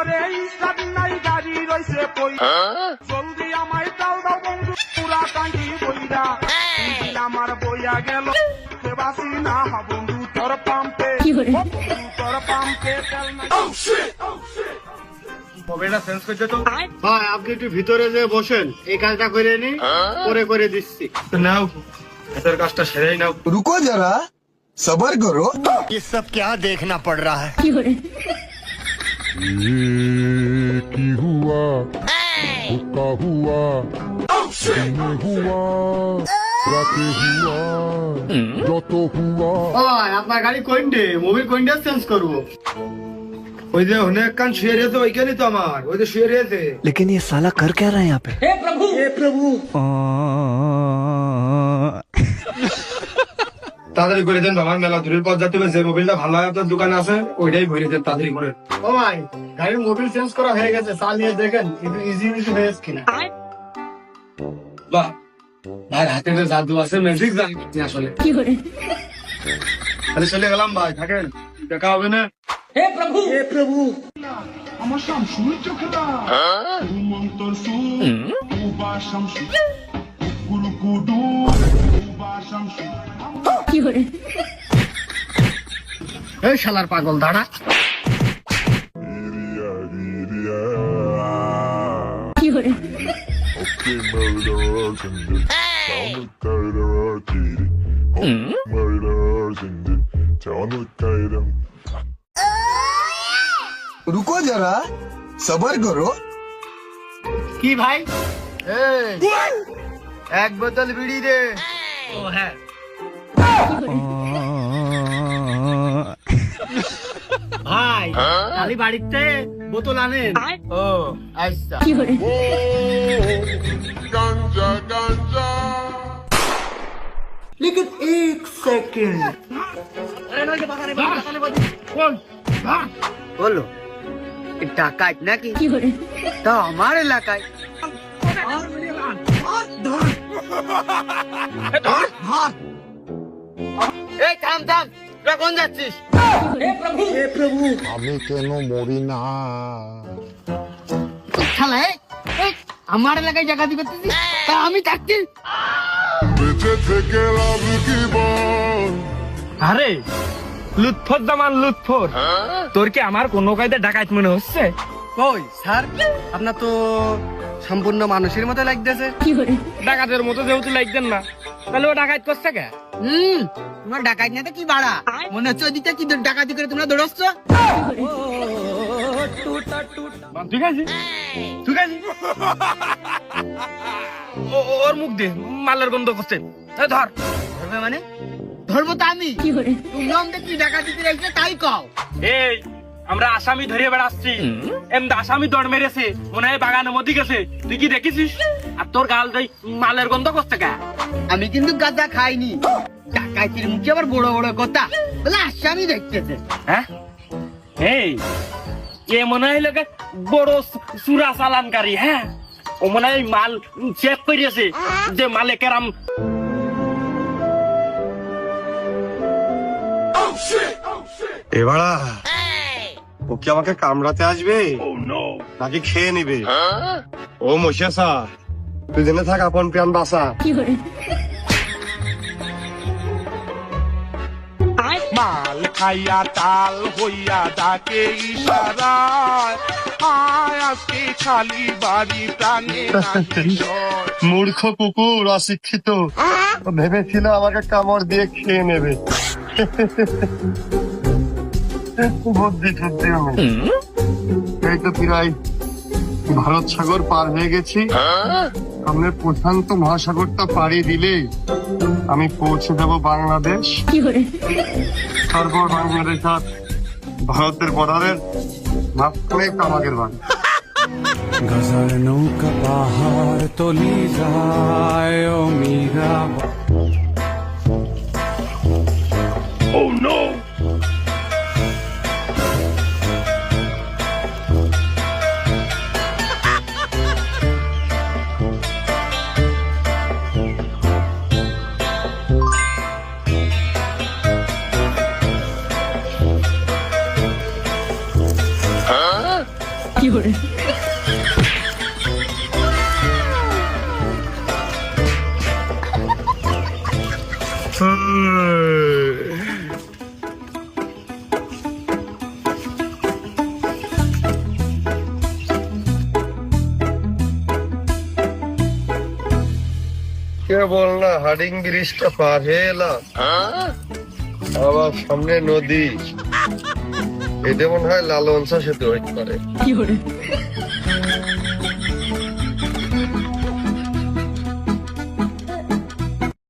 ঘরে স্টার্ট নাই গাড়ি রইছে পই জলদি আমায় দাও দাও বন্ধু পুরা টাঙ্কি বইরা ইঞ্জিন আমার বইয়া গেল সেবাসি না হা বন্ধু তোর পাম্পে বন্ধু তোর পাম্পে তেল নাই মোবাইলটা চেঞ্জ করতে তো ভাই আপনি একটু ভিতরে যে বসেন এই কাজটা করে নি পরে করে দিচ্ছি নাও এটার কাজটা সেরেই নাও रुको जरा सबर करो ये सब क्या देखना पड़ रहा है কি হুয়া হুকা হুয়া দিনে হুয়া রাতে হুয়া যত হুয়া ও আপনার গাড়ি কোনডে মোবিল কোনডে চেঞ্জ করবো ওই যে অনেক কান শুয়ে রয়েছে ওইখানে তো আমার ওই যে শুয়ে রয়েছে लेकिन ये साला कर क्या रहा है यहाँ पे তাড়াতাড়ি করে দেন বাবার মেলা দূরের পথ যাতে যে মোবাইলটা ভালো হয় আপনার দোকানে আছে ওইটাই ভরে দেন তাড়াতাড়ি করে। ও ভাই গাড়ির মোবিল চেঞ্জ করা হয়ে গেছে চালিয়ে দেখেন একটু ইজি ইজি হয়েছে কিনা। বাহ ভাই হাতে যে জাদু আছে ম্যাজিক জানি আসলে। তাহলে চলে গেলাম ভাই থাকেন দেখা হবে না। আমার শামসু চোখলা মন্তর সু উবা শামসু গুরু গুডু উবা শামসু এই শালার পাগল দাঁড়া। রুকো যারা সবার করো কি ভাই? এক বোতল বিড়ি রে ও হ্যাঁ। ভাই খালি বাড়িতে বোতল আনেন ও আচ্ছা Ganja, ganja. लेकिन एक सेकंड বলো ডাকাত নাকি তা আমার এলাকায় এই থাম থাম। তোরা যাচ্ছিস? আমি কেন মরি না? শালা এই, এই, আমার এলাকায় ডাকাতি করতেছিস তা আমি থাকছি। বেঁচে থেকে লাভ কি বল আরে লুৎফর জামান লুৎফর। তোর কি আমার কোনো কায়দা ডাকাত মনে হচ্ছে? কই স্যার আপনার তো সম্পূর্ণ মানুষের মতো লাগতেছে। ডাকাতের মতো যেহেতু লাগছেন না তাহলে ও ডাকাত করছে কে? হুম তোমার ডাকাত না তো কি বাড়া? মনে হচ্ছে ওদিকটা কি ডাকাতি করে তোমরা দৌড়চ্ছ? ঠিক আছে ঠিক আছে ওর মুখ দে মালের গন্ধ করছে। ধর। ধরবে মানে? ধরবো তো আমি। তুমি আমাদের কি ডাকাতি করে তাই কও। এই আমরা আসামি ধরে বেড়াচ্ছি। এমনি আসামি দৌড় মেরেছে মনে হয় বাগানের মধ্যে গেছে। তুই কি দেখেছিস? আর তোর গাল দেই মালের গন্ধ করছে কে আমি কিন্তু গাঁজা খাইনি। ডাকাতির মুখে আবার বড় বড় কথা। বলে আসামি দেখতেছে। হ্যাঁ? এই এ মনে হয় লোকে বড় সুরা চালানকারী হ্যাঁ? ও মনে হয় মাল চেক করিয়েছে যে মালে কেরাম। এবারা ও কি আমাকে কামড়াতে আসবে? নাকি খেয়ে নিবে? ও মশিয়াসা তুই জেনে থাক আপন প্রাণ বাসা মাল খাইয়া তাল হইয়া ডাকে ইশারায়। আয় আজকে খালি বাড়ি প্রাণে মূর্খ কুকুর অশিক্ষিত। ভেবেছিল আমাকে কামড় দিয়ে খেয়ে নেবে। বুদ্ধি টুদ্ধি নেই। এই তো প্রায় ভারত সাগর পার হয়ে গেছি। সামনে প্রশান্ত মহাসাগরটা পাড়ি দিলেই আমি পৌঁছে যাব বাংলাদেশ। তারপর বাংলাদেশ আর ভারতের বর্ডারের মাঝখানে কামাগের বাড়ি। গজার নৌকা পাহাড় তলি যায় ও মীরা কে বল না হাডিং ব্রিজটা পার হয়ে এলাম। আবার সামনে নদী। এটা মনে হয় লালন সেতু হইতে পারে।